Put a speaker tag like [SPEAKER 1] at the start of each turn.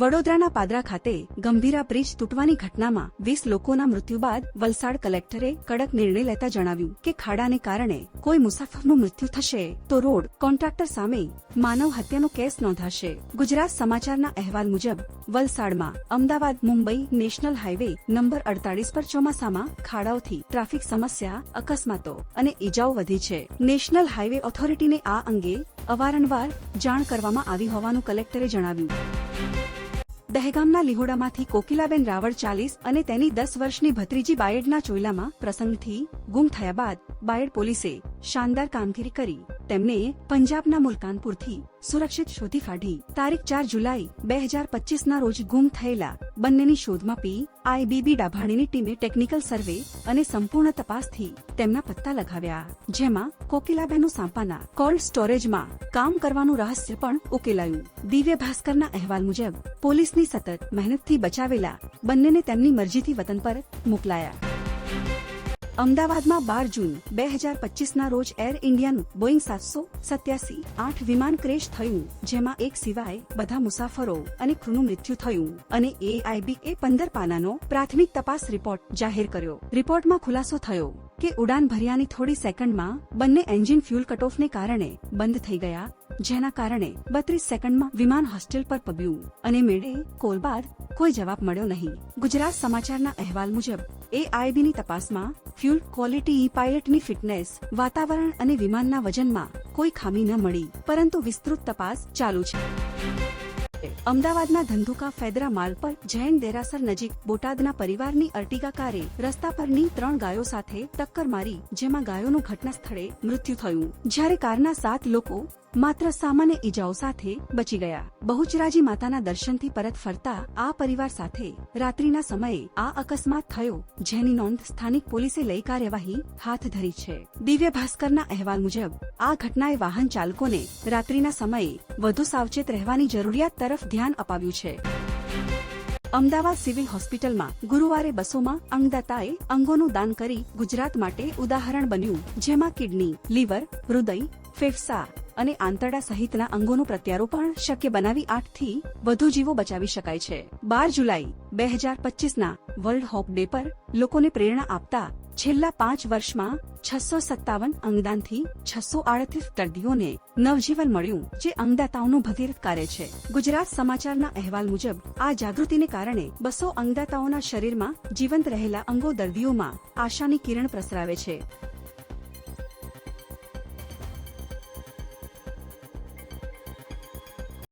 [SPEAKER 1] વડોદરાના પાદરા ખાતે ગંભીરા બ્રિજ તૂટવાની ઘટનામાં વીસ લોકોના મૃત્યુ બાદ વલસાડ કલેક્ટરે કડક નિર્ણય લેતા જણાવ્યું કે ખાડાને કારણે કોઈ મુસાફરનું મૃત્યુ થશે તો રોડ કોન્ટ્રાક્ટર સામે માનવ હત્યાનો કેસ નોંધાશે. ગુજરાત સમાચારના અહેવાલ મુજબ, વલસાડમાં Ahmedabad Mumbai national highway number અડતાલીસ પર ચોમાસામાં ખાડાઓથી ટ્રાફિક સમસ્યા, અકસ્માતો અને ઈજાઓ વધી છે. નેશનલ હાઈવે ઓથોરિટીને આ અંગે અવારનવાર જાણ કરવામાં આવી હોવાનું કલેક્ટરે જણાવ્યું. દહેગામના લિહોડામાંથી કોકિલાબેન રાવળ ચાલીસ અને તેની દસ વર્ષની ભત્રીજી બાયડના ચોયલામાં પ્રસંગથી ગુમ થયા બાદ બાયડ પોલીસે શાનદાર કામગીરી કરી. તેમને પંજાબના મુલકાનપુરથી સુરક્ષિત શોધી કાઢી. તારીખ ચાર જુલાઈ, બે હજાર પચીસના રોજ ગુમ થયેલા બંનેની શોધમાં પી આઈબીબી ડાભાણીની ટીમે ટેકનિકલ સર્વે અને સંપૂર્ણ તપાસથી તેમના પત્તા લગાવ્યા, જેમાં કોકિલાબેનો સાંપાના કોલ્ડ સ્ટોરેજમાં કામ કરવાનું રહસ્ય પણ ઉકેલાયું. દિવ્ય ભાસ્કરના અહેવાલ મુજબ, પોલીસની સતત મહેનતથી બચાવેલા બંનેને તેમની મરજીથી વતન પર મોકલાયા. અમદાવાદમાં બાર જૂન, બે હજાર પચીસના રોજ એર ઇન્ડિયાનું બોઈંગ સાતસો સત્યાસી, આઠ વિમાન ક્રેશ થયું, જેમાં એક સિવાય બધા મુસાફરો અને ક્રૂનું મૃત્યુ થયું. અને એઆઈબી એ પંદર પાનાનો પ્રાથમિક તપાસ રિપોર્ટ જાહેર કર્યો. રિપોર્ટમાં ખુલાસો થયો કે ઉડાન ભર્યાની થોડી સેકન્ડમાં બંને એન્જિન ફ્યુલ કટઓફને કારણે બંધ થઈ ગયા જેના કારણે બત્રીસ સેકન્ડમાં વિમાન હોસ્ટેલ પર પગ્યું અને મેળે કોલ બાદ કોઈ જવાબ મળ્યો નહીં. ગુજરાત સમાચારના અહેવાલ મુજબ એઆઈબીની તપાસમાં ફ્યુલ ક્વોલિટી પાયલટની ફિટનેસ, વાતાવરણ અને વિમાનના વજનમાં કોઈ ખામી ન મળી, પરંતુ વિસ્તૃત તપાસ ચાલુ છે. અમદાવાદના ધંધુકા ફેદરા માર્ગ પર જૈન દેરાસર નજીક બોટાદના પરિવારની અર્ટિગા કારે રસ્તા પરની ત્રણ ગાયો સાથે ટક્કર મારી, જેમાં ગાયોનું ઘટના સ્થળે મૃત્યુ થયું. જ્યારે કારના સાત લોકો માત્ર સામાન્ય ઈજાઓ સાથે બચી ગયા. બહુચરાજી માતાના દર્શનથી પરત ફરતા આ પરિવાર સાથે રાત્રિના સમયે આ અકસ્માત થયો, જેની નોંધ સ્થાનિક પોલીસે લઈ કાર્યવાહી હાથ ધરી છે. દિવ્ય ભાસ્કરના અહેવાલ મુજબ, આ ઘટનાએ વાહન ચાલકોને રાત્રિના સમયે વધુ સાવચેત રહેવાની જરૂરિયાત તરફ ધ્યાન અપાવ્યું છે. અમદાવાદ સિવિલ હોસ્પિટલમાં ગુરુવારે બસોમાં અંગદાતાએ અંગોનું દાન કરી ગુજરાત માટે ઉદાહરણ બન્યું, જેમાં કિડની, લીવર, હૃદય, ફેફસા અને આંતરડા સહિતના અંગોનું પ્રત્યારોપણ શક્ય બનાવી આઠથી વધુ જીવો બચાવી શકાય છે. બાર જુલાઈ, બે હજાર પચીસના વર્લ્ડ હોપ ડે પર લોકોને પ્રેરણા આપતા છેલ્લા પાંચ વર્ષમાં છસો સત્તાવન અંગદાનથી છસો આડત્રીસ દર્દીઓને નવજીવન મળ્યું, જે અંગદાતાઓનું ભગીરથ કાર્ય છે. ગુજરાત સમાચારના અહેવાલ મુજબ, આ જાગૃતિને કારણે બસો અંગદાતાઓના શરીરમાં જીવંત રહેલા અંગો દર્દીઓમાં આશાની કિરણ પ્રસરાવે છે.